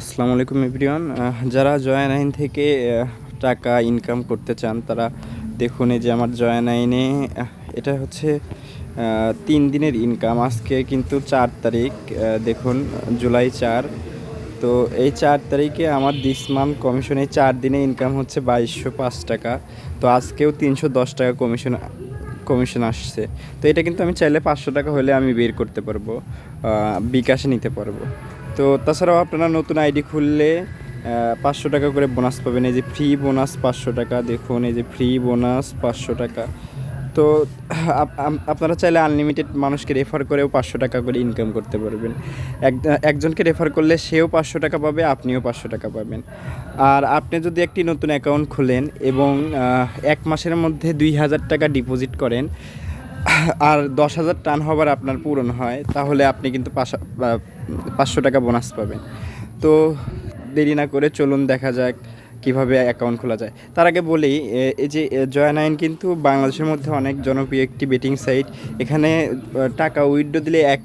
আসসালামু আলাইকুম এভরিওয়ান। যারা জয়েন আইন থেকে টাকা ইনকাম করতে চান, তারা দেখুন এই যে আমার জয়েন আইনে এটা হচ্ছে তিন দিনের ইনকাম আজকে কিন্তু চার তারিখ দেখুন, জুলাই চার। তো এই চার তারিখে আমার দিস মান্থ কমিশনে চার দিনে ইনকাম হচ্ছে বাইশশো পাঁচ টাকা। তো আজকেও তিনশো দশ টাকা কমিশন কমিশন আসছে। তো এটা কিন্তু আমি চাইলে পাঁচশো টাকা হলে আমি বের করতে পারব বিকাশে নিতে পারব। তো তাছাড়াও আপনারা নতুন আইডি খুললে পাঁচশো টাকা করে বোনাস পাবেন। এই যে ফ্রি বোনাস পাঁচশো টাকা, দেখুন এই যে ফ্রি বোনাস পাঁচশো টাকা। তো আপনারা চাইলে আনলিমিটেড মানুষকে রেফার করেও পাঁচশো টাকা করে ইনকাম করতে পারবেন। এক, একজনকে রেফার করলে সেও পাঁচশো টাকা পাবে, আপনিও পাঁচশো টাকা পাবেন। আর আপনি যদি একটি নতুন অ্যাকাউন্ট খোলেন এবং এক মাসের মধ্যে দুই হাজার টাকা ডিপোজিট করেন আর দশ হাজার টান হবার আপনার পূরণ হয়, তাহলে আপনি কিন্তু পাঁচশো- টাকা বোনাস পাবেন। তো দেরি না করে চলুন দেখা যাক কীভাবে অ্যাকাউন্ট খোলা যায়। তার আগে বলি এই যে জয় নাইন কিন্তু বাংলাদেশের মধ্যে অনেক জনপ্রিয় একটি বেটিং সাইট এখানে টাকা উইথড্র দিলে এক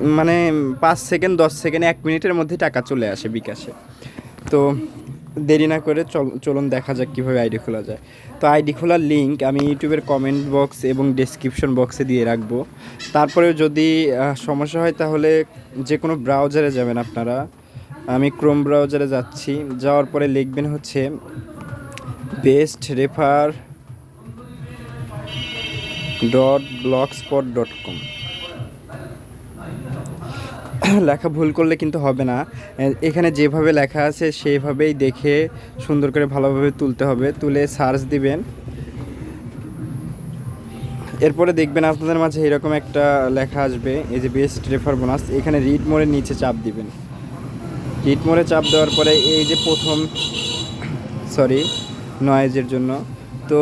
মানে পাঁচ সেকেন্ড, দশ সেকেন্ড, এক মিনিটের মধ্যে টাকা চলে আসে বিকাশে। তো দেরি না করে চল, চলুন দেখা যাক কীভাবে আইডি খোলা যায়। তো আইডি খোলার লিঙ্ক আমি ইউটিউবের কমেন্ট বক্স এবং ডেসক্রিপশন বক্সে দিয়ে রাখব। তারপরে যদি সমস্যা হয় তাহলে যে কোনো ব্রাউজারে যাবেন আপনারা। আমি ক্রোম ব্রাউজারে যাচ্ছি। যাওয়ার পরে লিখবেন হচ্ছে best refer dot blogspot dot com লেখা ভুল করলে কিন্তু হবে না। এখানে যেভাবে লেখা আছে সেইভাবেই দেখে সুন্দর করে ভালোভাবে তুলতে হবে। তুলে সার্চ দিবেন। এরপরে দেখবেন আপনাদের মাঝে এরকম একটা লেখা আসবে, এই যে বেস্ট রেফার বোনাস এখানে রিড মোড়ের নিচে চাপ দিবেন। রিড মোড়ে চাপ দেওয়ার পরে এই যে প্রথম সরি নয়েজের জন্য। তো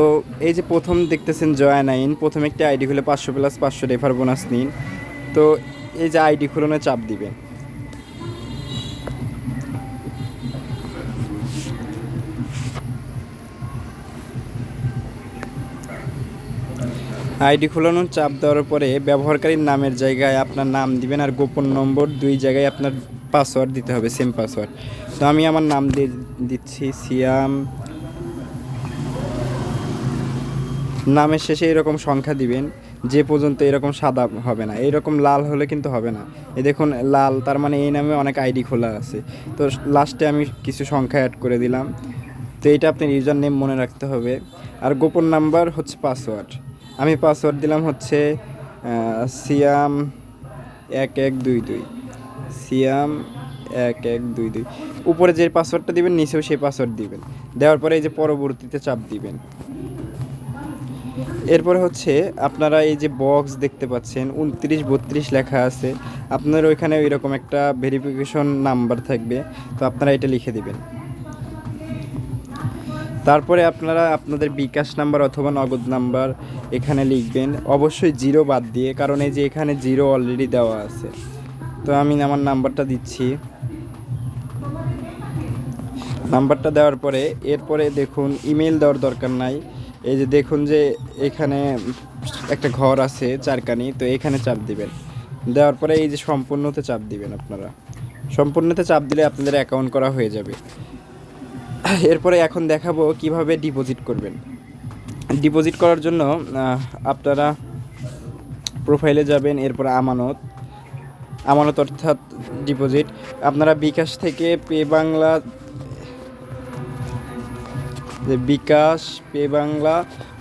এই যে প্রথম দেখতেছেন জয়া নাইন, প্রথম একটি আইডি খুলে পাঁচশো প্লাস পাঁচশো রেফার বোনাস নিন। তো এই যে আইডি খুলনে চাপ দিবেন আইডি খোলানোর চাপ দেওয়ার পরে ব্যবহারকারীর নামের জায়গায় আপনার নাম দিবেন আর গোপন নম্বর দুই জায়গায় আপনার পাসওয়ার্ড দিতে হবে সেম পাসওয়ার্ড তো আমি আমার নাম দিয়ে দিচ্ছি সিয়াম। নামের শেষে এরকম সংখ্যা দিবেন। যে পর্যন্ত এরকম সাদা হবে না এরকম লাল হলে কিন্তু হবে না। এই দেখুন, লাল, তার মানে এই নামে অনেক আইডি খোলা আছে। তো লাস্টে আমি কিছু সংখ্যা অ্যাড করে দিলাম। তো এটা আপনার ইউজার নেম মনে রাখতে হবে। আর গোপন নাম্বার হচ্ছে পাসওয়ার্ড আমি পাসওয়ার্ড দিলাম হচ্ছে সিয়াম এক এক দুই দুই। সিয়াম এক এক দুই দুই। উপরে যে পাসওয়ার্ডটা দিবেন, নিচেও সেই পাসওয়ার্ড দিবেন। দেওয়ার পরে এই যে পরবর্তীতে চাপ দিবেন। এরপরে হচ্ছে আপনারা এই যে বক্স দেখতে পাচ্ছেন, উনত্রিশ বত্রিশ লেখা আছে। আপনার ওইখানে এরকম একটা ভেরিফিকেশন নাম্বার থাকবে, তো আপনারা এটা লিখে দিবেন। তারপরে আপনারা আপনাদের বিকাশ নাম্বার অথবা নগদ নাম্বার এখানে লিখবেন। অবশ্যই জিরো বাদ দিয়ে, কারণ এই যে এখানে জিরো অলরেডি দেওয়া আছে। তো আমি আমার নাম্বারটা দিচ্ছি। নাম্বারটা দেওয়ার পরে, এরপরে দেখুন ইমেল দেওয়ার দরকার নাই। এই যে দেখুন যে এখানে একটা ঘর আছে চারকানি, তো এখানে চাপ দিবেন। দেওয়ার পরে এই যে সম্পূর্ণতে চাপ দিবেন আপনারা। সম্পূর্ণতে চাপ দিলে আপনাদের অ্যাকাউন্ট করা হয়ে যাবে। এরপরে এখন দেখাবো কীভাবে ডিপোজিট করবেন। ডিপোজিট করার জন্য আপনারা প্রোফাইলে যাবেন, এরপর আমানত। আমানত অর্থাৎ ডিপোজিট আপনারা বিকাশ থেকে পে বাংলা যে বিকাশ, পে বাংলা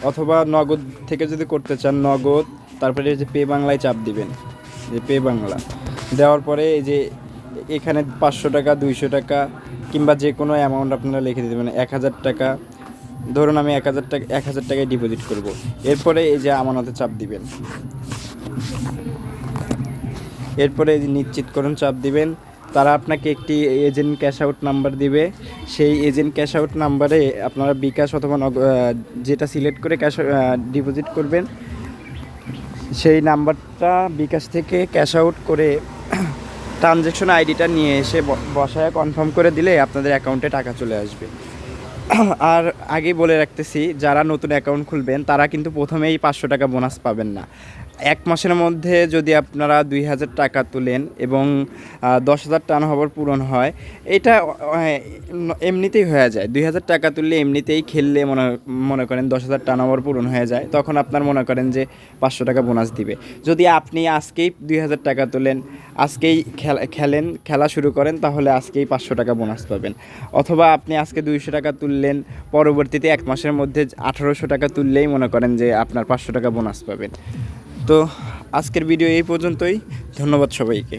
অথবা নগদ থেকে যদি করতে চান নগদ, তারপরে যে পে বাংলায় চাপ দিবেন, যে পে বাংলা। দেওয়ার পরে এই যে এখানে পাঁচশো টাকা, দুইশো টাকা কিংবা যে কোনো অ্যামাউন্ট আপনারা লিখে দিতে পারেন, এক হাজার টাকা। ধরুন আমি এক হাজার টাকা, এক হাজার টাকায় ডিপোজিট করব। এরপরে এই যে আমানতে চাপ দিবেন। এরপরে নিশ্চিতকরণ চাপ দিবেন। তারা আপনাকে একটি এজেন্ট ক্যাশ আউট নাম্বার দিবে। সেই এজেন্ট ক্যাশ আউট নাম্বারে আপনারা বিকাশ অথবা যেটা সিলেক্ট করে ক্যাশ ডিপোজিট করবেন, সেই নাম্বারটা বিকাশ থেকে ক্যাশ আউট করে ট্রানজ্যাকশন আইডিটা নিয়ে এসে বসায় কনফার্ম করে দিলে আপনাদের অ্যাকাউন্টে টাকা চলে আসবে। আর আগেই বলে রাখতেছি, যারা নতুন অ্যাকাউন্ট খুলবেন, তারা কিন্তু প্রথমেই পাঁচশো টাকা বোনাস পাবেন না। এক মাসের মধ্যে যদি আপনারা দুই হাজার টাকা তুলেন এবং দশ হাজার টান হবার পূরণ হয়, এটা এমনিতেই হয়ে যায়। দুই হাজার টাকা তুললে এমনিতেই খেললে মনে মনে করেন দশ হাজার টান হবার পূরণ হয়ে যায়, তখন আপনার মনে করেন যে পাঁচশো টাকা বোনাস দিবে। যদি আপনি আজকেই দুই হাজার টাকা তোলেন, আজকেই খেলা, খেলেন, খেলা শুরু করেন, তাহলে আজকেই পাঁচশো টাকা বোনাস পাবেন। অথবা আপনি আজকে দুইশো টাকা তুললেন, পরবর্তীতে এক মাসের মধ্যে আঠারোশো টাকা তুললেই মনে করেন যে আপনার পাঁচশো টাকা বোনাস পাবেন। তো আজকের ভিডিও এই পর্যন্তই, ধন্যবাদ সবাইকে।